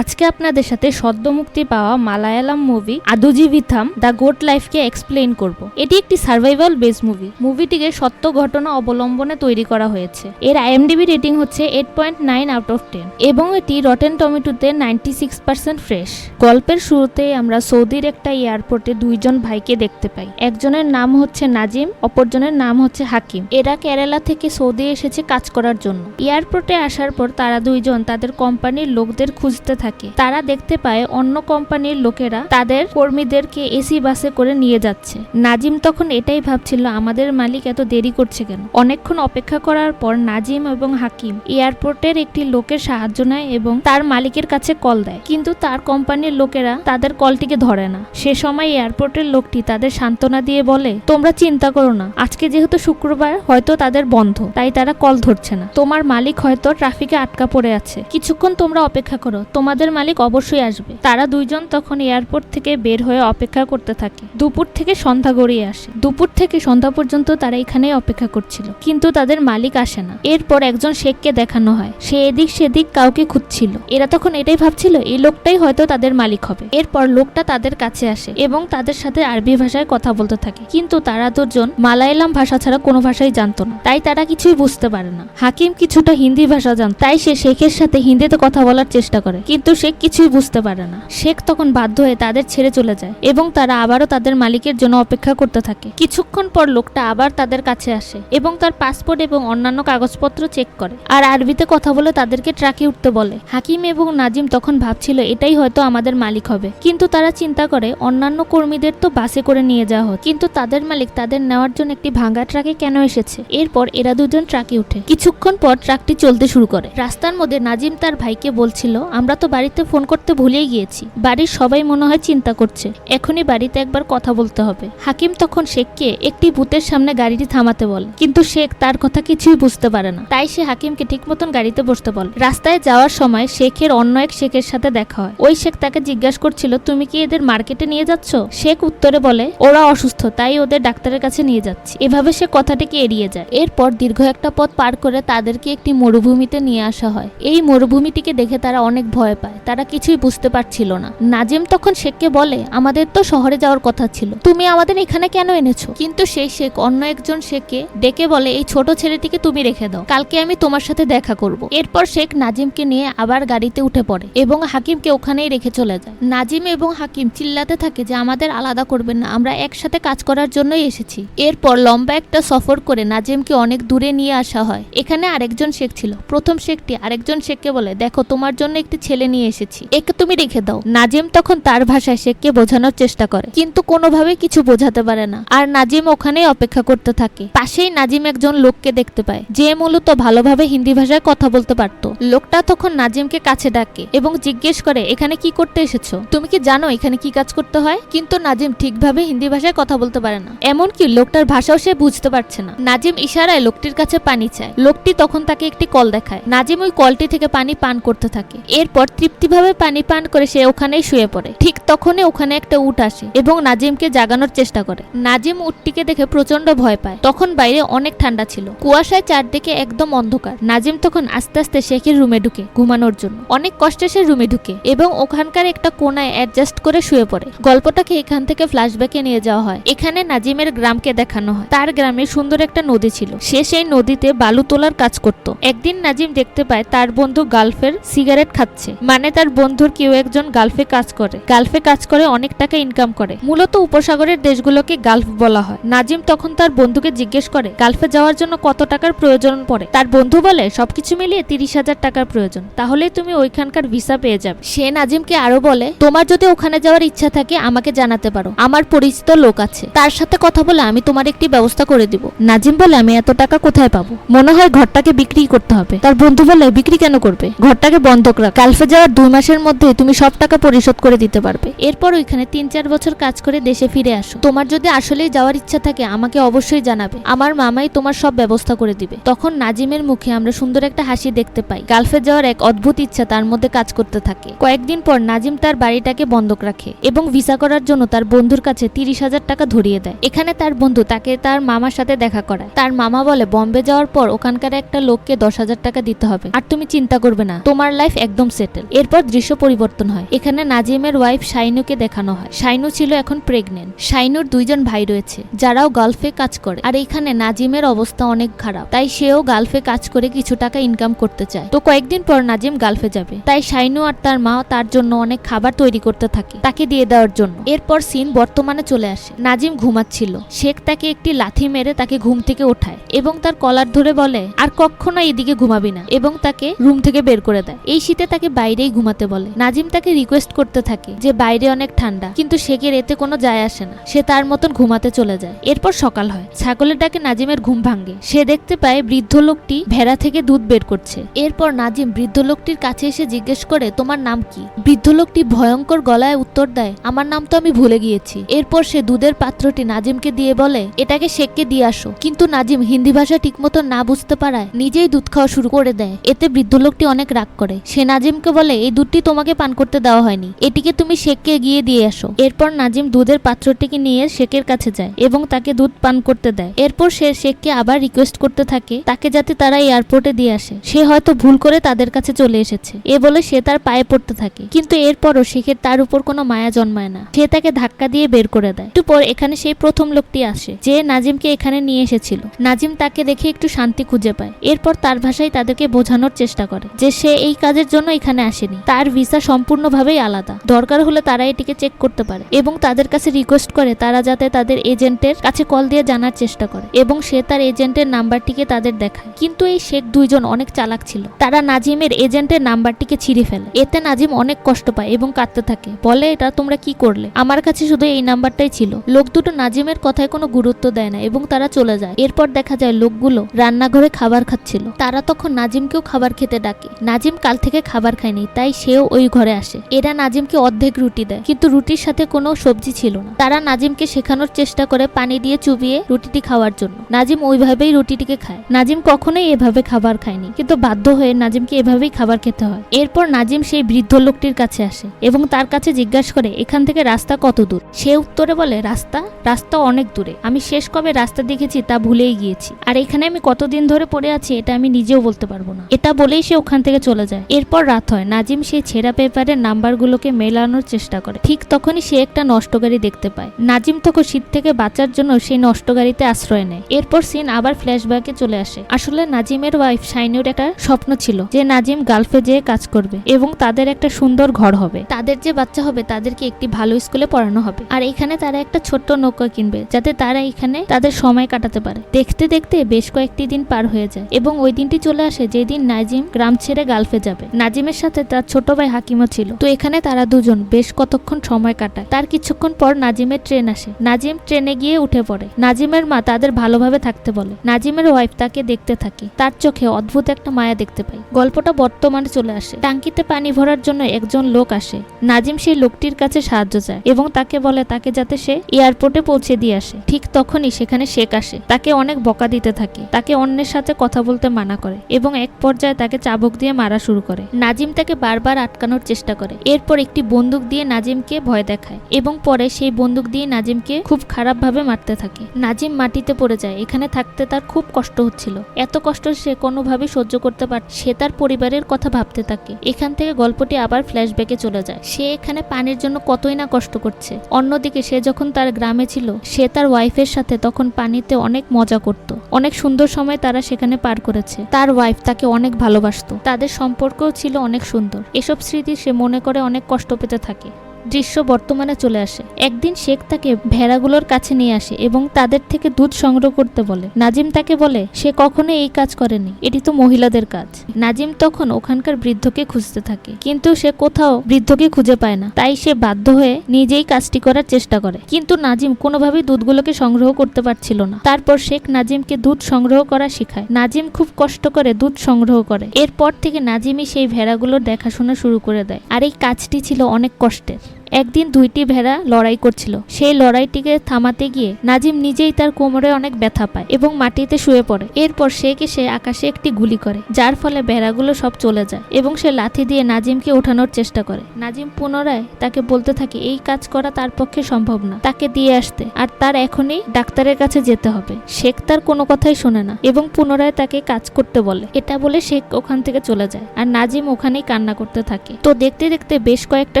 আজকে আপনাদের সাথে সদ্য মুক্তি পাওয়া Malayalam movie Aadujeevitham the goat লাইফকে explain করব। এটি একটি সার্ভাইভাল বেস মুভি মুভিটিকে সত্য ঘটনা অবলম্বনে তৈরি করা হয়েছে। এর আইএমডিবি রেটিং হচ্ছে eight point nine out of ten এবং এটি রটেন টমেটোতে নাইনটি সিক্স পার্সেন্ট ফ্রেশ গল্পের শুরুতে আমরা সৌদির একটা এয়ারপোর্টে দুইজন ভাইকে দেখতে পাই। একজনের নাম হচ্ছে নাজিম, অপরজনের নাম হচ্ছে হাকিম। এরা কেরালা থেকে সৌদি এসেছে কাজ করার জন্য। এয়ারপোর্টে আসার পর তারা দুইজন তাদের কোম্পানির লোকদের খুঁজতে থাকে। তারা দেখতে পায় অন্য কোম্পানির লোকেরা তাদের কর্মীদেরকে এসি বাসে করে নিয়ে যাচ্ছে। নাজিম তখন এটাই ভাবছিল, আমাদের মালিক এত দেরি করছে কেন? অনেকক্ষণ অপেক্ষা করার পর নাজিম এবং হাকিম এয়ারপোর্টের একটি লোকের সাহায্য নেয় এবং তার মালিকের কাছে কল দেয়। কিন্তু তার কোম্পানির লোকেরা তাদের কলটিকে ধরে না। সে সময় এয়ারপোর্টের লোকটি তাদের সান্ত্বনা দিয়ে বলে, তোমরা চিন্তা করো না। আজকে যেহেতু শুক্রবার, হয়তো তাদের বন্ধ। তাই তারা কল ধরছে না। তোমার মালিক হয়তো ট্রাফিকে আটকা পড়ে আছে। কিছুক্ষণ তোমরা অপেক্ষা করো। তোমাদের মালিক অবশ্যই আসবে। তারা দুইজন তখন এয়ারপোর্ট থেকে বের হয়ে অপেক্ষা করতে থাকে। দুপুর থেকে সন্ধ্যা গড়িয়ে আসে। দুপুর থেকে সন্ধ্যা পর্যন্ত তারা এখানেই অপেক্ষা করছিল। কিন্তু তাদের মালিক আসে না। এরপর একজন শেখকে দেখানো হয়। সে এদিক সেদিক কাউকে খুঁজছিল। এরা তখন এটাই ভাবছিল, এই লোকটাই হয়তো তাদের মালিক হবে। এরপর লোকটা তাদের কাছে আসে এবং তাদের সাথে আরবি ভাষায় কথা বলতে থাকে। কিন্তু তারা দুজন মালায়ালাম ভাষা ছাড়া কোনো ভাষাই জানতো না। তাই তারা কিছুই বুঝতে পারে না। হাকিম কিছুটা হিন্দি ভাষা জান তাই সে শেখের সাথে হিন্দিতে কথা বলার চেষ্টা করে। কিন্তু শেখ কিছুই বুঝতে পারে না। শেখ তখন বাধ্য হয়ে তাদের ছেড়ে চলে যায় এবং তারা আবারও তাদের মালিকের জন্য অপেক্ষা করতে থাকে। কিছুক্ষণ পর লোকটা আবার তাদের কাছে আসে এবং তার পাসপোর্ট এবং অন্যান্য কাগজপত্র চেক করে আর আরবিতে কথা বলে তাদেরকে ট্রাকে উঠতে বলে। হাকিম এবং নাজিম তখন ভাবছিল, এটাই হয়তো আমাদের মালিক হবে। কিন্তু তারা চিন্তা করে, অন্যান্য কর্মীদের তো বাসে করে নিয়ে যাওয়া হয় কিন্তু তাদের মালিক তাদের নেওয়ার জন্য একটি ভাঙা ট্রাকে কেন এসেছে? এরপর এরা দুজন ট্রাকে উঠে। কিছুক্ষণ পর ট্রাকটি চলতে শুরু করে। রাস্তার মধ্যে নাজিম তার ভাইকে বলছিল, আমরা তো বাড়িতে ফোন করতে ভুলেই গিয়েছি। বাড়ির সবাই মনে হয় চিন্তা করছে। এখনই বাড়িতে একবার কথা বলতে হবে। হাকিম তখন শেখকে একটি বুথের সামনে গাড়িটি থামাতে বলে। কিন্তু শেখ তার কথা কিছুই বুঝতে পারে না। তাই সে হাকিমকে ঠিক মতন গাড়িতে বসতে বলে। রাস্তায় যাওয়ার সময় শেখের অন্য এক শেখের সাথে দেখা হয়। ওই শেখ তাকে জিজ্ঞাসা করছিল, তুমি কি এদের মার্কেটে নিয়ে যাচ্ছ? শেখ উত্তরে বলে, ওরা অসুস্থ, তাই ওদের ডাক্তারের কাছে নিয়ে যাচ্ছি। এভাবে সে কথাটিকে এড়িয়ে যায়। এরপর দীর্ঘ একটা পথ পার করে তাদেরকে একটি মরুভূমিতে নিয়ে আসা হয়। এই মরুভূমিটিকে দেখে তারা অনেক ভয় পায়, তারা কিছুই বুঝতে পারছিল না। নাজিম তখন শেখকে বলে, আমাদের তো শহরে যাওয়ার কথা ছিল। তুমি আমাদের এখানে কেন এনেছো? কিন্তু সেই শেখ অন্য একজন শেখকে ডেকে বলে, এই ছোট ছেলেটিকে তুমি রেখে দাও। কালকে আমি তোমার সাথে দেখা করব। এরপর শেখ নাজিমকে নিয়ে আবার গাড়িতে উঠে পড়ে এবং হাকিমকে ওখানেই রেখে চলে যায়। নাজিম এবং হাকিম চিল্লাতে থাকে যে, আমাদের আলাদা করবেন না, আমরা একসাথে কাজ করার জন্যই এসেছি। এরপর লম্বা একটা সফর করে নাজিমকে অনেক দূরে নিয়ে আসা হয়। এখানে আরেকজন শেখ ছিল। প্রথম শেখটি আরেকজন শেখকে বলে, দেখো, তোমার জন্য একটি ছেলে নিয়ে এসেছি। একে তুমি রেখে দাও। নাজিম তখন তার ভাষায় শেখকে বোঝানোর চেষ্টা করে। কিন্তু কোনোভাবে কিছু বোঝাতে পারে না। আর নাজিম ওখানেই অপেক্ষা করতে থাকে। পাশেই নাজিম একজন লোককে দেখতে পায়। যে মূলত ভালোভাবে হিন্দি ভাষায় কথা বলতে পারত। লোকটা তখন নাজিমকে কাছে ডাকে এবং জিজ্ঞেস করে, এখানে কি করতে এসেছ? তুমি কি জানো এখানে কি কাজ করতে হয়? কিন্তু নাজিম ঠিকভাবে হিন্দি ভাষায় কথা বলতে পারে না। এমনকি লোকটার ভাষাও সে বুঝতে পারছে না। নাজিম ইশারায় লোকটির কাছে পানি চায়। লোকটি তখন তাকে একটি কল দেখায়। নাজিম ওই কলটি থেকে পানি পান করতে থাকে। এরপর তৃপ্তিভাবে পানি পান করে সে ওখানেই শুয়ে পড়ে। ঠিক তখনই ওখানে একটা উট আসে এবং নাজিমকে জাগানোর চেষ্টা করে। নাজিম উটটিকে দেখে প্রচণ্ড ভয় পায়। তখন বাইরে অনেক ঠান্ডা ছিল। কুয়াশায় চারদিকে একদম অন্ধকার। নাজিম তখন আস্তে আস্তে শেখের রুমে ঢুকে ঘুমানোর জন্য। অনেক কষ্টে সে রুমে ঢুকে এবং ওখানকার একটা কোনায় অ্যাডজাস্ট করে শুয়ে পড়ে। গল্পটাকে এখান থেকে ফ্ল্যাশব্যাকে নিয়ে যাওয়া হয়। এখানে নাজিমের গ্রামকে দেখানো হয়। তার গ্রামে সুন্দর একটা নদী ছিল। সে সেই নদীতে বালু তোলার কাজ করত। একদিন নাজিম দেখতে পায় তার বন্ধু গালফের সিগারেট খাচ্ছে। মানে তার বন্ধুর কেউ একজন গালফে কাজ করে। গালফে কাজ করে অনেক টাকা ইনকাম করে। মূলত উপসাগরের দেশগুলোকে গালফ বলা হয়। নাজিম তখন তার বন্ধুকে জিজ্ঞেস করে, গালফে যাওয়ার জন্য কত টাকার প্রয়োজন পড়ে? তার বন্ধু বলে, সবকিছু মিলিয়ে তিরিশ হাজার টাকার প্রয়োজন। তাহলে তুমি ওইখানকার ভিসা পেয়ে যাবে। সে নাজিমকে আরও বলে, তোমার যদি ওখানে যাওয়ার ইচ্ছা থাকে, আমাকে জানাতে পারো। আমার পরিচিত লোক আছে। তার সাথে কথা বলে আমি তোমার একটি ব্যবস্থা করে দিব। নাজিম বলে, আমি এত টাকা কোথায় পাবো? মনে হয় ঘরটাকে বিক্রি করতে হবে। তার বন্ধু বলে, বিক্রি কেন করবে? ঘরটাকে বন্ধক রাখ। কালফে যাওয়ার দুই মাসের মধ্যে তুমি সব টাকা পরিশোধ করে দিতে পারবে। এরপর ওইখানে তিন চার বছর কাজ করে দেশে ফিরে আসো। তোমার যদি আসলেই যাওয়ার ইচ্ছা থাকে, আমাকে অবশ্যই জানাবে। আমার মামাই তোমার সব ব্যবস্থা করে দিবে। তখন নাজিমের মুখে আমরা সুন্দর একটা হাসি দেখতে পাই। গালফে যাওয়ার এক অদ্ভুত ইচ্ছা তার মধ্যে কাজ করতে থাকে। কয়েকদিন পর নাজিম তার বাড়িটাকে বন্ধক রাখে এবং ভিসা করার জন্য তার বন্ধুর কাছে তিরিশ হাজার টাকা ধরিয়ে দেয়। এখানে তার বন্ধু তাকে তার মামার সাথে দেখা করায়। তার মামা বলে, বম্বে যাওয়ার পর ওখানকার একটা লোককে দশ হাজার টাকা দিতে হবে। আর তুমি চিন্তা করবে না, তোমার লাইফ একদম সেটেল এরপর দৃশ্য পরিবর্তন হয়। এখানে নাজিমের ওয়াইফ শাইনুকে দেখানো হয়। শাইনু ছিল এখন প্রেগনেন্ট শাইনুর দুইজন ভাই রয়েছে, যারাও গালফে কাজ করে। আর এখানে নাজিমের অবস্থা অনেক খারাপ। তাই সেও গালফে কাজ করে কিছু টাকা ইনকাম করতে চায়। তো কয়েকদিন পর নাজিম গালফে যাবে। তাই শাইনু আর তার মা তার জন্য অনেক খাবার তৈরি করতে থাকে, তাকে দিয়ে দেওয়ার জন্য। এরপর সিন বর্তমানে চলে আসে। নাজিম ঘুমাচ্ছিল। শেখ তাকে একটি লাথি মেরে তাকে ঘুম থেকে ওঠায় এবং তার কলার ধরে বলে, আর কখনো এদিকে ঘুমাবি না। এবং তাকে রুম থেকে বের করে দেয়। এই শীতে তাকে বাইরেই ঘুমাতে বলে। নাজিম তাকে রিকোয়েস্ট করতে থাকে যে বাইরে অনেক ঠান্ডা, কিন্তু শেখের এতে কোনো যায় আসে না। সে তার মতন ঘুমাতে চলে যায়। এরপর সকাল হয়। ছাগলের ডাকে নাজিমের ঘুম ভাঙে। সে দেখতে পায় বৃদ্ধ লোকটি ভেড়া থেকে দুধ বের করছে। এরপর নাজিম বৃদ্ধ লোকটির কাছে এসে জিজ্ঞেস করে, তোমার নাম কি? বৃদ্ধ লোকটি ভয়ঙ্কর গলায় উত্তর দেয়, আমার নাম তো আমি ভুলে গিয়েছি। এরপর সে দুধের পাত্রটি নাজিমকে দিয়ে বলে, এটাকে শেখকে দিয়ে আসো। কিন্তু নাজিম হিন্দি ভাষা ঠিকমতো না বুঝতে পারায় নিজেই দুধ খাওয়া শুরু করে দেয়। এতে বৃদ্ধ লোকটি অনেক রাগ করে। সে নাজিমকে বলে, এই দুধটি তোমাকে পান করতে দেওয়া হয়নি। এটিকে তুমি শেখকে গিয়ে দিয়ে আসো। এরপর নাজিম দুধের পাত্রটিকে নিয়ে শেখের কাছে যায় এবং তাকে দুধ পান করতে দেয়। এরপর সে শেখকে আবার রিকোয়েস্ট করতে থাকে, তাকে যাতে তারা এয়ারপোর্টে দিয়ে আসে। সে হয়তো ভুল করে তাদের কাছে চলে এসেছে। এ বলে সে তার পায়ে পড়তে থাকে। কিন্তু এরপরও শেখের তার উপর কোনো মায়া জন্মায় না। সে তাকে ধাক্কা দিয়ে বের করে দেয়। একটু পর এখানে সেই প্রথম লোকটি আসে, যে নাজিমকে এখানে নিয়ে এসেছিল। নাজিম তাকে দেখে একটু শান্তি খুঁজে পায়। এরপর তার ভাষায় তাদেরকে বোঝানোর চেষ্টা করে, যে সে এই কাজের জন্য এখানে আসেনি। তার ভিসা সম্পূর্ণভাবেই আলাদা। দরকার হলে তারা এটিকে চেক করতে পারে এবং তাদের কাছে রিকোয়েস্ট করে তারা যাতে তাদের এজেন্টের কাছে কল দিয়ে জানার চেষ্টা করে এবং সে তার এজেন্টের নাম্বারটিকে তাদের দেখায়। কিন্তু এই শেখ দুইজন অনেক চালাক ছিল। তারা নাজিমের এজেন্টের নাম্বারটিকে ছিঁড়ে ফেলে। এতে নাজিম অনেক কষ্ট পায় এবং কাঁদতে থাকে। বলে, এটা তোমরা কি করলে? আমার কাছে শুধু এই নাম্বারটাই ছিল। লোক দুটো নাজিমের কথায় কোনো গুরুত্ব দেয় না এবং তারা চলে যায়। এরপর দেখা যায় লোকগুলো রান্নাঘরে খাবার খাচ্ছিল। তারা তখন নাজিমকেও খাবার খেতে ডাকে। নাজিম কাল থেকে খাবার খায়নি। তাই সেও ওই ঘরে আসে। এরা নাজিমকে অর্ধেক রুটি দেয়, কিন্তু রুটির সাথে কোনো সবজি ছিল না। তারা নাজিমকে শেখানোর চেষ্টা করে পানি দিয়ে চুবিয়ে রুটিটি খাওয়ার জন্য। নাজিম ওইভাবেই রুটিটিকে খায়। নাজিম কখনোই এভাবে খাবার খায়নি, কিন্তু বাধ্য হয়ে নাজিমকে এভাবেই খাবার খেতে হয়। এরপর নাজিম সেই বৃদ্ধ লোকটির কাছে আসে এবং তার কাছে জিজ্ঞাসা করে, এখান থেকে রাস্তা কত দূর? সে উত্তরে বলে, রাস্তা? রাস্তা অনেক দূরে। আমি শেষ কবে রাস্তা দেখেছি তা ভুলেই গিয়েছি। আর এখানে আমি কতদিন ধরে পড়ে আছি, এটা আমি নিজেও বলতে পারব না। এটা বলেই সে ওখান থেকে চলে যায়। এরপর রাত হয়। নাজিম সেই ছেঁড়া পেপারের নাম্বারগুলোকে মেলানোর চেষ্টা করে। ঠিক তখনই সে একটা নষ্ট গাড়ি দেখতে পায়। নাজিম তখন শীত থেকে বাঁচার জন্য সেই নষ্ট গাড়িতে আশ্রয় নেয়। এরপর সিন আবার ফ্ল্যাশব্যাকে চলে আসে। আসলে নাজিমের ওয়াইফ শাইনুর একটা স্বপ্ন ছিল যে নাজিম গালফে যেয়ে কাজ করবে এবং তাদের একটা সুন্দর ঘর হবে। তাদের যে বাচ্চা হবে তাদেরকে একটি ভালো স্কুলে পড়ানো হবে। আর এখানে তারা একটা ছোট্ট নৌকা কিনবে যাতে তারা এখানে তাদের সময় কাটাতে পারে। দেখতে দেখতে বেশ কয়েকটি দিন পার হয়ে যায় এবং ওই দিনটি চলে আসে যেদিন নাজিম গ্রাম ছেড়ে গালফে যাবে। নাজিমের সাথে তার ছোট ভাই হাকিমও ছিল। তো এখানে তারা দুজন বেশ কতক্ষণ সময় কাটায়। তার কিছুক্ষণ পর নাজিমের ট্রেন আসে। নাজিম ট্রেনে গিয়ে উঠে পড়ে। নাজিমের মা তাদের ভালোভাবে থাকতে বলে। নাজিমের ওয়াইফ তাকে দেখতে থাকে। তার চোখে অদ্ভুত একটা মায়া দেখতে পাই গল্পটা বর্তমানে চলে আসে। টাঙ্কিতে পানি ভরার জন্য একজন লোক আসে। নাজিম সেই লোকটির কাছে সাহায্য চায় এবং তাকে বলে তাকে যাতে সে এয়ারপোর্টে পৌঁছে দিয়ে আসে। ঠিক তখনই সেখানে শেখ আসে। তাকে অনেক বকা দিতে থাকে। তাকে অন্যের সাথে কথা বলতে মানা করে এবং এক পর্যায়ে তাকে চাবুক দিয়ে মারা শুরু করে। নাজিম তাকে বারবার আটকানোর চেষ্টা করে। এরপর একটি বন্দুক দিয়ে নাজিমকে ভয় দেখায় এবং পরে সেই বন্দুক দিয়ে নাজিমকে খুব খারাপভাবে মারতে থাকে। নাজিম মাটিতে পড়ে যায়। এখানে থাকতে তার খুব কষ্ট হচ্ছিল। এত কষ্ট সে কোনোভাবে সহ্য করতে পার সে তার পরিবারের কথা ভাবতে থাকে। এখান থেকে গল্পটি আবার ফ্ল্যাশব্যাকে চলে যায়। সে এখানে পানির জন্য কতই না কষ্ট করছে। অন্যদিকে সে যখন তার গ্রামে ছিল, সে তার ওয়াইফের সাথে তখন পানিতে অনেক মজা করত। অনেক সুন্দর সময় তারা সেখানে পার করেছে। তার ওয়াইফ তাকে অনেক ভালোবাসতো। তাদের সম্পর্কও ছিল অনেক সুন্দর। এসব স্মৃতি সে মনে করে অনেক কষ্ট পেতে থাকে। দৃশ্য বর্তমানে চলে আসে। একদিন শেখ তাকে ভেড়াগুলোর কাছে নিয়ে আসে এবং তাদের থেকে দুধ সংগ্রহ করতে বলে। নাজিম তাকে বলে, সে কখনো এই কাজ করেনি, এটি তো মহিলাদের কাজ। নাজিম তখন ওখানকার বৃদ্ধকে খুঁজতে থাকে, কিন্তু সে কোথাও বৃদ্ধকে খুঁজে পায় না। তাই সে বাধ্য হয়ে নিজেই কাজটি করার চেষ্টা করে। কিন্তু নাজিম কোনোভাবেই দুধগুলোকে সংগ্রহ করতে পারছিল না। তারপর শেখ নাজিমকে দুধ সংগ্রহ করা শেখায়। নাজিম খুব কষ্ট করে দুধ সংগ্রহ করে। এরপর থেকে নাজিমই সেই ভেড়াগুলোর দেখাশোনা শুরু করে দেয়। আর এই কাজটি ছিল অনেক কষ্টের। একদিন দুইটি ভেড়া লড়াই করছিল। সেই লড়াইটিকে থামাতে গিয়ে নাজিম নিজেই তার কোমরে অনেক ব্যথা পায় এবং মাটিতে শুয়ে পড়ে। এরপর সে কি সে আকাশে একটি গুলি করে, যার ফলে ভেড়াগুলো সব চলে যায় এবং সে লাথি দিয়ে নাজিমকে ওঠানোর চেষ্টা করে। নাজিম পুনরায় তাকে বলতে থাকে, এই কাজ করা তার পক্ষে সম্ভব না। তাকে দিয়ে আসতে, আর তার এখনই ডাক্তারের কাছে যেতে হবে। শেখ তার কোনো কথাই শোনে না এবং পুনরায় তাকে কাজ করতে বলে। এটা বলে শেখ ওখান থেকে চলে যায়, আর নাজিম ওখানেই কান্না করতে থাকে। তো দেখতে দেখতে বেশ কয়েকটা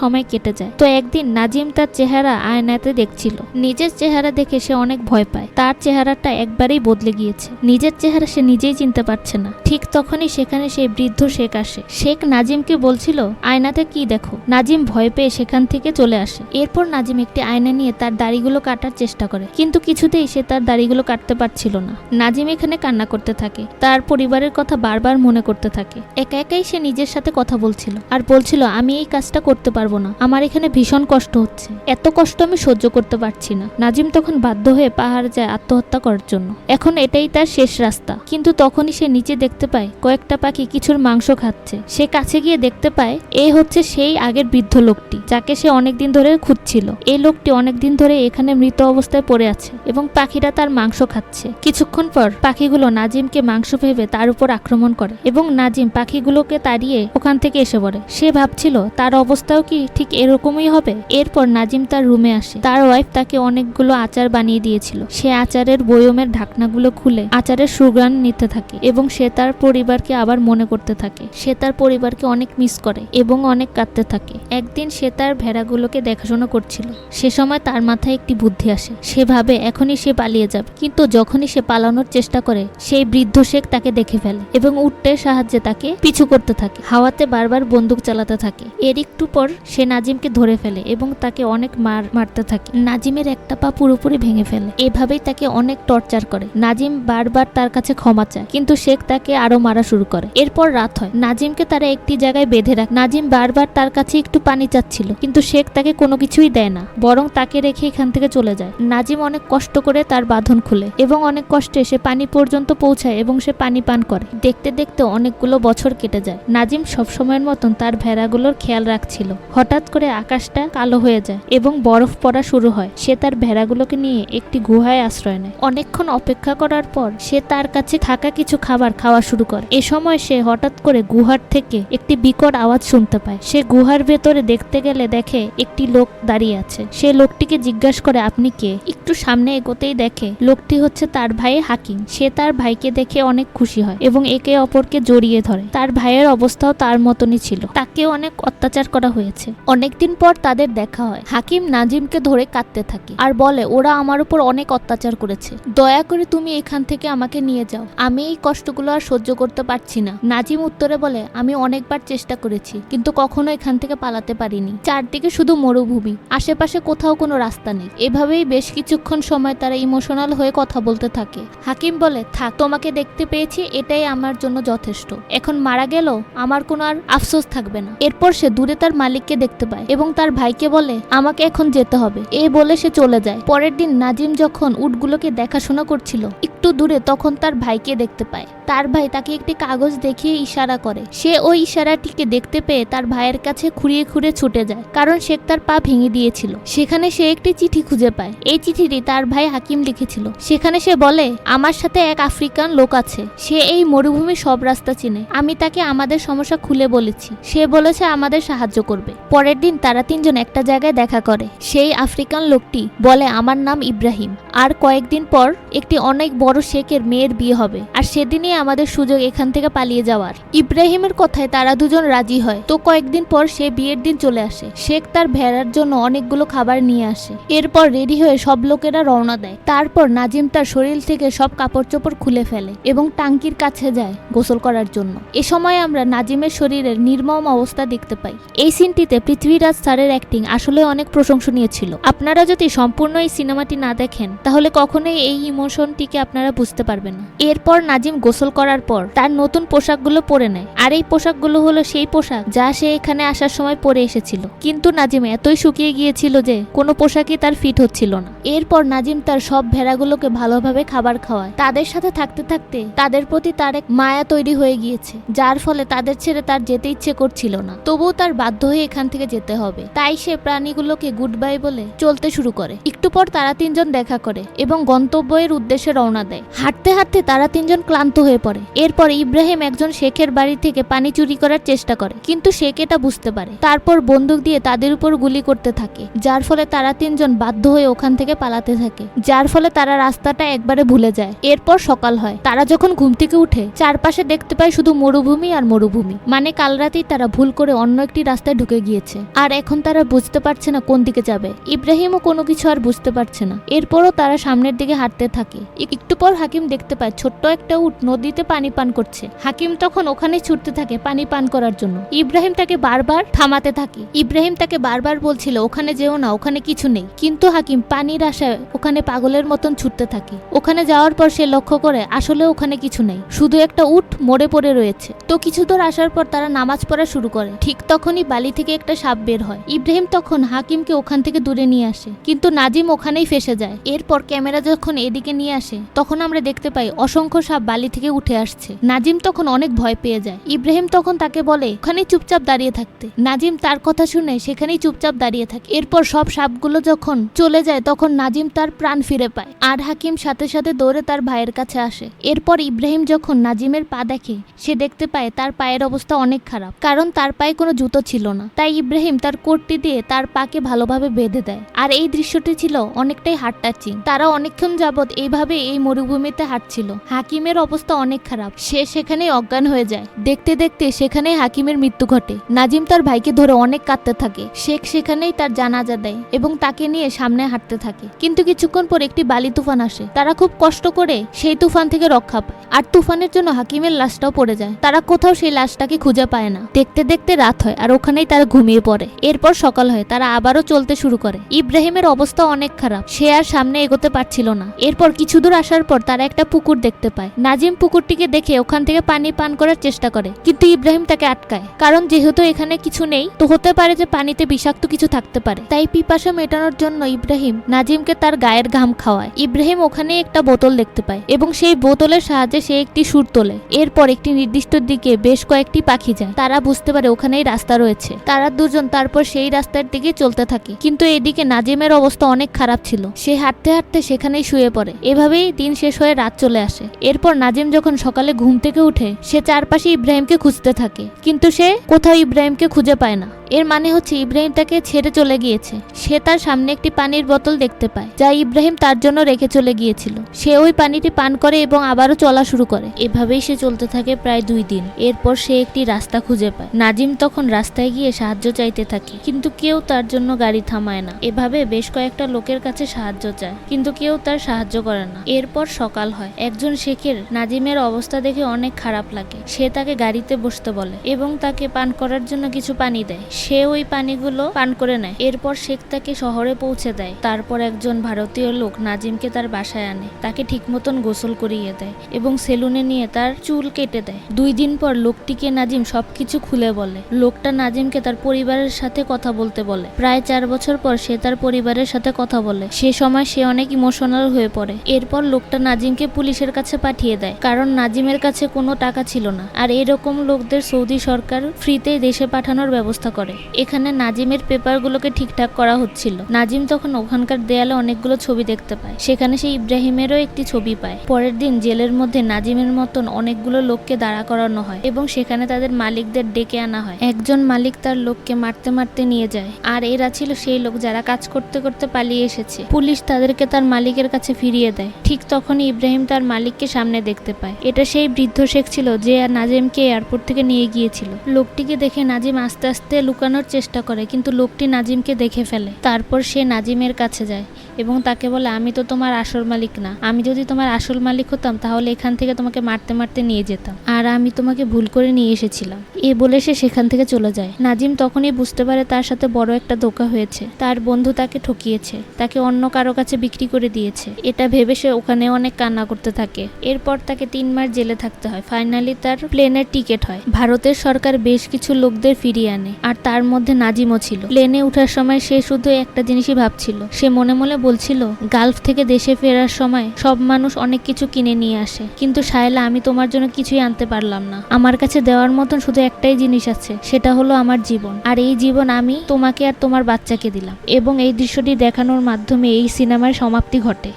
সময় কেটে যায়। তো একদিন নাজিম তার চেহারা আয়নাতে দেখছিল। নিজের চেহারা দেখে সে অনেক ভয় পায়। তার চেহারাটা একবারেই বদলে গিয়েছে। নিজের চেহারা সে নিজেই চিনতে পারছে না। ঠিক তখনই সেখানে সেই বৃদ্ধ শেখ আসে। শেখ নাজিমকে বলছিল, আয়নাতে কি দেখো? নাজিম ভয় পেয়ে সেখান থেকে চলে আসে। এরপর নাজিম একটি আয়না নিয়ে তার দাড়িগুলো কাটার চেষ্টা করে। কিন্তু কিছুতেই সে তার দাড়িগুলো কাটতে পারছিল না। নাজিম এখানে কান্না করতে থাকে। তার পরিবারের কথা বারবার মনে করতে থাকে। একা একাই সে নিজের সাথে কথা বলছিল। আর বলছিল, আমি এই কাজটা করতে পারব না। আমার এখানে ভীষণ কষ্ট হচ্ছে। এত কষ্ট আমি সহ্য করতে পারছি না। নাজিম তখন বাধ্য হয়ে পাহাড় যায় আত্মহত্যা করার জন্য। এখন এটাই তার শেষ রাস্তা। কিন্তু তখনই সে নিচে দেখতে পায়, কয়েকটা পাখি কিছুর মাংস খাচ্ছে। সে কাছে গিয়ে দেখতে পায়, এ হচ্ছে সেই আগের বৃদ্ধ লোকটি, যাকে সে অনেকদিন ধরে খুঁজছিল। এই লোকটি অনেকদিন ধরে এখানে মৃত অবস্থায় পড়ে আছে এবং পাখিরা তার মাংস খাচ্ছে। কিছুক্ষণ পর পাখিগুলো নাজিমকে মাংস ভেবে তার উপর আক্রমণ করে এবং নাজিম পাখিগুলোকে তাড়িয়ে ওখান থেকে এসে পড়ে। সে ভাবছিল, তার অবস্থাও কি ঠিক এরকমই হবে। এরপর নাজিম তার রুমে আসে। তার ওয়াইফ তাকে অনেকগুলো আচার বানিয়ে দিয়েছিল। সে আচারের বয়মের ঢাকনাগুলো খুলে আচারের সুগ্রাণ নিতে থাকে এবং সে তার পরিবারকে আবার মনে করতে থাকে। সে তার পরিবারকে অনেক মিস করে এবং অনেক কাঁদতে থাকে। একদিন সে তার ভেড়াগুলোকে দেখাশোনা করছিল। সে সময় তার মাথায় একটি বুদ্ধি আসে। সে ভাবে, এখনই সে পালিয়ে যাবে। কিন্তু যখনই সে পালানোর চেষ্টা করে, সেই বৃদ্ধ শেখ তাকে দেখে ফেলে এবং উট্টের সাহায্যে তাকে পিছু করতে থাকে। হাওয়াতে বারবার বন্দুক চালাতে থাকে। এর একটু পর সে নাজিমকে ধরে ফেলে এবং তাকে অনেক মার, মারতে থাকে। নাজিমের একটা পা পুরোপুরি ভেঙে ফেলে। এভাবেই তাকে অনেক টর্চার করে। নাজিম বারবার তার কাছে ক্ষমা চায়, কিন্তু শেখ তাকে আরও মারা শুরু করে। এরপর রাত হয়। নাজিমকে তারা একটি জায়গায় বেঁধে রাখে। নাজিম বারবার তার কাছে একটু পানি চাচ্ছিল, কিন্তু শেখ তাকে কোনো কিছুই দেয় না, বরং তাকে রেখে এখান থেকে চলে যায়। নাজিম অনেক কষ্ট করে তার বাঁধন খুলে এবং অনেক কষ্টে সে পানি পর্যন্ত পৌঁছায় এবং সে পানি পান করে। দেখতে দেখতে অনেকগুলো বছর কেটে যায়। নাজিম সবসময়ের মতন তার ভেড়াগুলোর খেয়াল রাখছিল। হঠাৎ করে আকাশটা কালো হয়ে যায় এবং বরফ পড়া শুরু হয়। সে তার ভেড়াগুলোকে নিয়ে একটি গুহায় আশ্রয় নেয়। অনেকক্ষণ অপেক্ষা করার পর সে তার কাছে থাকা কিছু খাবার খাওয়া শুরু করে। এ সময় সে হঠাৎ করে গুহার থেকে একটি বিকট আওয়াজ শুনতে পায়। সে গুহার ভেতরে দেখতে গেলে দেখে একটি লোক দাঁড়িয়ে আছে। সে লোকটিকে জিজ্ঞাসা করে, আপনি কে? একটু সামনে এগোতেই দেখে লোকটি হচ্ছে তার ভাই হাকিম। সে তার ভাইকে দেখে অনেক খুশি হয় এবং একে অপরকে জড়িয়ে ধরে। তার ভাইয়ের অবস্থাও তার মতনই ছিল। তাকেও অনেক অত্যাচার করা হয়েছে। অনেকদিন পর তাদের দেখা হয়। হাকিম নাজিমকে ধরে কাঁদতে থাকে আর বলে, ওরা আমার উপর অনেক অত্যাচার করেছে। দয়া করে তুমি এখান থেকে আমাকে নিয়ে যাও। আমি এই কষ্টগুলো আর সহ্য করতে পারছি না। নাজিম উত্তরে বলে, আমি অনেকবার চেষ্টা করেছি, কিন্তু কখনো এখান থেকে পালাতে পারিনি। চারদিকে শুধু মরুভূমি, আশেপাশে কোথাও কোনো রাস্তা নেই। এভাবেই বেশ কিছুক্ষণ সময় তারা ইমোশনাল হয়ে কথা বলতে থাকে। হাকিম বলে, থাক, তোমাকে দেখতে পেয়েছি, এটাই আমার জন্য যথেষ্ট। এখন মারা গেল আমার কোনো আর আফসোস থাকবে না। এরপর সে দূরে তার মালিককে দেখতে পায় এবং তার ভাইকে বলে, আমাকে এখন যেতে হবে। এ বলে সে চলে যায়। পরের দিন নাজিম যখন উটগুলোকে দেখাশোনা করছিল, একটু দূরে তখন তার ভাইকে দেখতে পায়। তার ভাই তাকে একটি কাগজ দেখিয়ে ইশারা করে। সে ওই ইশারাটিকে দেখতে পেয়ে তার ভাইয়ের কাছে খুঁড়িয়ে খুঁড়ে ছুটে যায়, কারণ শেখ তার পা ভেঙে দিয়েছিল। সেখানে সে একটি চিঠি খুঁজে পায়। এই চিঠিটি তার ভাই হাকিম লিখেছিল। সেখানে সে বলে, আমার সাথে এক আফ্রিকান লোক আছে। সে এই মরুভূমির সব রাস্তা চিনে। আমি তাকে আমাদের সমস্যা খুলে বলেছি। সে বলেছে আমাদের সাহায্য করবে। পরের দিন তারা তিনজন একটা জায়গায় দেখা করে। সেই আফ্রিকান লোকটি বলে, আমার নাম ইব্রাহিম। আর কয়েকদিন পর একটি অনেক বড় শেখের মেয়ের বিয়ে হবে। আর সেদিনই আমাদের সুযোগ এখান থেকে পালিয়ে যাওয়ার। ইব্রাহিমের কথায় তারা দুজন রাজি হয়। তো কয়েকদিন পর সে বিয়ের দিন চলে আসে। শেখ তার ভেড়ার জন্য অনেকগুলো খাবার নিয়ে আসে। এরপর রেডি হয়ে সব লোকেরা রওনা দেয়। তারপর নাজিম তার শরীর থেকে সব কাপড় চোপড় খুলে ফেলে এবং টাঙ্কির কাছে যায় গোসল করার জন্য। এ সময় আমরা নাজিমের শরীরের নির্মম অবস্থা দেখতে পাই। এই সিনটিতে পৃথ্বীরাজ স্যারের অ্যাক্টিং আসলে অনেক প্রশংসনীয় ছিল। আপনারা যদি সম্পূর্ণ এই সিনেমাটি না দেখেন, তাহলে কখনোই এই ইমোশনটিকে আপনারা বুঝতে পারবেন না। এরপর নাজিম গোসল করার পর তার নতুন পোশাকগুলো পরে নেয়। আর এই পোশাকগুলো হলো সেই পোশাক যা সে এখানে আসার সময় পরে এসেছিল। কিন্তু নাজিম এতই শুকিয়ে গিয়েছিল যে কোনো পোশাকই তার ফিট হচ্ছিল না। এরপর নাজিম তার সব ভেড়াগুলোকে ভালোভাবে খাবার খাওয়ায়। তাদের সাথে থাকতে থাকতে তাদের প্রতি তার এক মায়া তৈরি হয়ে গিয়েছে, যার ফলে তাদের ছেড়ে তার যেতে ইচ্ছে করছিল না। তবুও তার বাধ্য হয়ে এখান থেকে যেতে হবে। তাই সে প্রাণীগুলোকে গুড বাই বলে চলতে শুরু করে। একটু পর তারা তিনজন দেখা করে এবং গন্তব্যের উদ্দেশ্যে রওনা দেয়। হাঁটতে হাঁটতে তারা তিনজন ক্লান্ত হয়ে পড়ে। এরপর ইব্রাহিম একজন শেখের বাড়ি থেকে পানি চুরি করার চেষ্টা করে, কিন্তু শেখ এটা বুঝতে পারে। তারপর বন্দুক দিয়ে তাদের উপর গুলি করতে থাকে, যার ফলে তারা তিনজন বাধ্য হয়ে ওখান থেকে পালাতে থাকে, যার ফলে তারা রাস্তাটা একবারে ভুলে যায়। এরপর সকাল হয়। তারা যখন ঘুম থেকে উঠে, চারপাশে দেখতে পায় শুধু মরুভূমি আর মরুভূমি। মানে কাল রাতেই তারা ভুল করে অন্য একটি রাস্তায় ঢুকে গিয়েছে। আর এখন তারা বুঝতে পারছে না কোন দিকে যাবে। ইব্রাহিমও কোনো কিছু আর বুঝতে পারছে না। এরপরও তারা সামনের দিকে হাঁটতে থাকে। এক- একটু পর হাকিম দেখতে পায়, ছোট্ট একটা উট নদীতে পানি পান করছে। হাকিম তখন ওখানেই ছুটতে থাকে পানি পান করার জন্য। ইব্রাহিম তাকে বারবার থামাতে থাকে। ইব্রাহিম তাকে বারবার বলছিল, ওখানে যেও না, ওখানে কিছু নেই। কিন্তু হাকিম পানির আশায় ওখানে পাগলের মতন ছুটতে থাকে। ওখানে যাওয়ার পর সে লক্ষ্য করে, আসলে ওখানে কিছু নেই। শুধু একটা উট মরে পড়ে রয়েছে। তো কিছু দূর আসার পর তারা নামাজ পড়া শুরু করে। ঠিক তখনই বালি থেকে একটা সাপ বের হয়। ইব্রাহিম তখন হাকিমকে ওখান থেকে দূরে নিয়ে আসে। কিন্তু নাজিম ওখানেই ফেসে যায়। এরপর ক্যামেরা যখন এদিকে নিয়ে আসে, তখন আমরা দেখতে পাই অসংখ্য সাপ বালি থেকে উঠে আসছে। নাজিম তখন অনেক ভয় পেয়ে যায়। ইব্রাহিম তখন তাকে বলে, ওখানেই চুপচাপ দাঁড়িয়ে থাকতে। নাজিম তার কথা শুনে সেখানেই চুপচাপ দাঁড়িয়ে থাকে। এরপর সব সাপগুলো যখন চলে যায়, তখন নাজিম তার প্রাণ ফিরে পায়। আর হাকিম সাথে সাথে দৌড়ে তার ভাইয়ের কাছে আসে। এরপর ইব্রাহিম যখন নাজিমের পা দেখে, সে দেখতে পায় তার পায়ের অবস্থা অনেক খারাপ। কারণ তার পায়ে কোনো জুতো ছিল না। তাই ইব্রাহিম তার কোটটি দিয়ে তার পাকে ভালোভাবে বেঁধে দেয়। আর এই দৃশ্যটি ছিল অনেকটাই হার্ট টাচিং তারা অনেকক্ষণ যাবৎ এইভাবে এই মরুভূমিতে হাঁটছিল। হাকিমের অবস্থা অনেক খারাপ। সে সেখানেই অজ্ঞান হয়ে যায়। দেখতে দেখতে সেখানেই হাকিমের মৃত্যু ঘটে। নাজিম তার ভাইকে ধরে অনেক কাঁদতে থাকে। শেখ সেখানেই তার জানাজা দেয় এবং তাকে নিয়ে সামনে হাঁটতে থাকে। কিন্তু কিছুক্ষণ পর একটি বালি তুফান আসে। তারা খুব কষ্ট করে সেই তুফান থেকে রক্ষা পায়। আর তুফানের জন্য হাকিমের লাশটাও পড়ে যায়। তারা কোথাও সেই লাশটাকে খুঁজে পায় না। দেখতে দেখতে রাত হয় আর ওখানেই তারা ঘুমিয়ে পড়ে। এরপর সকাল হয়, তারা আবারও চলতে শুরু করে। ইব্রাহিমের অবস্থা অনেক খারাপ, সে আর সামনে এগোতে পারছিল না। এরপর কিছু দূর আসার পর তারা একটা পুকুর দেখতে পায়। নাজিম পুকুরটিকে দেখে ওখান থেকে পানি পান করার চেষ্টা করে, কিন্তু ইব্রাহিম তাকে আটকায়। কারণ যেহেতু এখানে কিছু নেই, তো হতে পারে যে পানিতে বিষাক্ত কিছু থাকতে পারে। তাই পিপাসা মেটানোর জন্য ইব্রাহিম নাজিমকে তার গায়ের ঘাম খাওয়ায়। ইব্রাহিম ওখানে একটা বোতল দেখতে পায় এবং সেই বোতলের সাহায্যে সে একটি সুর তোলে। এরপর একটি নির্দিষ্ট দিকে বেশ কয়েকটি পাখি যায়। তারা বুঝতে পারে ওখানেই রাস্তা রয়েছে। তারা দুজন তারপর সেই রাস্তার দিকে চলতে থাকে। কিন্তু এদিকে নাজিমের অবস্থা অনেক খারাপ ছিল। সে হাঁটতে হাঁটতে সেখানেই শুয়ে পড়ে। এভাবেই দিন শেষ হয়ে রাত চলে আসে। এরপর নাজিম যখন সকালে ঘুম থেকে উঠে, সে চারপাশে ইব্রাহিমকে খুঁজতে থাকে। কিন্তু সে কোথাও ইব্রাহিমকে খুঁজে পায় না। এর মানে হচ্ছে ইব্রাহিম তাকে ছেড়ে চলে গিয়েছে। সে তার সামনে একটি পানির বোতল দেখতে পায়, যা ইব্রাহিম তার জন্য রেখে চলে গিয়েছিল। সে ওই পানিটি পান করে এবং আবারও চলা শুরু করে। এভাবেই সে চলতে থাকে প্রায় দুই দিন। এরপর সে একটি রাস্তা খুঁজে পায়। নাজিম তখন রাস্তায় গিয়ে সাহায্য চাইতে থাকে, কিন্তু কেউ তার জন্য গাড়ি থামায় না। এভাবে বেশ কয়েকটা লোকের কাছে সাহায্য চায়, কিন্তু কেউ তার সাহায্য করে না। এরপর সকাল হয়। একজন শেখের নাজিমের অবস্থা দেখে অনেক খারাপ লাগে। সে তাকে গাড়িতে বসতে বলে এবং তাকে পান করার জন্য কিছু পানি দেয়। সে ওই পানিগুলো পান করে নেয়। এরপর শেখ তাকে শহরে পৌঁছে দেয়। তারপর একজন ভারতীয় লোক নাজিমকে তার বাসায় আনে। তাকে ঠিক মতন গোসল করিয়ে দেয় এবং সেলুনে নিয়ে তার চুল কেটে দেয়। দুই দিন পর লোকটিকে নাজিম সবকিছু খুলে বলে। লোকটা নাজিমকে তার পরিবারের সাথে কথা বলতে বলে। প্রায় চার বছর পর সে তার পরিবারের সাথে কথা বলে। সে সময় সে অনেক ইমোশনাল হয়ে পড়ে। এরপর লোকটা নাজিমকে পুলিশের কাছে পাঠিয়ে দেয়। কারণ নাজিমের কাছে কোনো টাকা ছিল না। আর এরকম লোকদের সৌদি সরকার ফ্রিতে দেশে পাঠানোর ব্যবস্থা করে। এখানে নাজিমের পেপারগুলোকে ঠিকঠাক করা হচ্ছিল। নাজিম তখন ওখানকার দেয়ালে অনেকগুলো ছবি দেখতে পায়। সেখানে সেই ইব্রাহিমেরও একটি ছবি পায়। পরের দিন জেলের মধ্যে নাজিমের মতন অনেকগুলো লোককে দাঁড়া করানো হয় এবং সেখানে তাদের মালিকদের ডেকে আনা হয়। একজন মালিক তার লোককে মারতে মারতে নিয়ে যায়। আর এরা ছিল সেই লোক যারা কাজ করতে করতে পালিয়ে এসেছে। পুলিশ তাদেরকে তার মালিকের কাছে ফিরিয়ে দেয়। ঠিক তখনই ইব্রাহিম তার মালিককে সামনে দেখতে পায়। এটা সেই বৃদ্ধ শেখ ছিল যে নাজিমকে এয়ারপোর্ট থেকে নিয়ে গিয়েছিল। লোকটিকে দেখে নাজিম আস্তে আস্তে লুকানোর চেষ্টা করে, কিন্তু লোকটি নাজিমকে দেখে ফেলে। তারপর সে নাজিমের কাছে যায় এবং তাকে বলে, আমি তো তোমার আসল মালিক না। আমি যদি তোমার আসল মালিক হতাম, তাহলে এখান থেকে তোমাকে মারতে মারতে নিয়ে যেতাম। আর আমি তোমাকে ভুল করে নিয়ে এসেছিলাম। এ বলে সে সেখান থেকে চলে যায়। নাজিম তখনই বুঝতে পারে তার সাথে বড় একটা ধোকা হয়েছে। তার বন্ধু তাকে ঠকিয়েছে। তাকে অন্য কারও কাছে বিক্রি করে দিয়েছে। এটা ভেবে সে ওখানে অনেক কান্না করতে থাকে। এরপর তাকে তিন মাস জেলে থাকতে হয়। ফাইনালি তার প্লেনের টিকিট হয়। ভারতের সরকার বেশ কিছু লোকদের ফিরিয়ে আনে। আর তার মধ্যে নাজিমও ছিল। প্লেনে ওঠার সময় সে শুধু একটা জিনিসই ভাবছিল। সে মনে মনে বলছিল, গালফ থেকে দেশে ফেরার সময় সব মানুষ অনেক কিছু কিনে নিয়ে আসে। কিন্তু সায়লা আমি তোমার জন্য কিছুই আনতে পারলাম না। আমার কাছে দেওয়ার মতন শুধু একটাই জিনিস আছে, সেটা হলো আমার জীবন। আর এই জীবন আমি তোমাকে আর তোমার বাচ্চাকে দিলাম। এবং এই দৃশ্যটি দেখানোর মাধ্যমে এই সিনেমার সমাপ্তি ঘটে।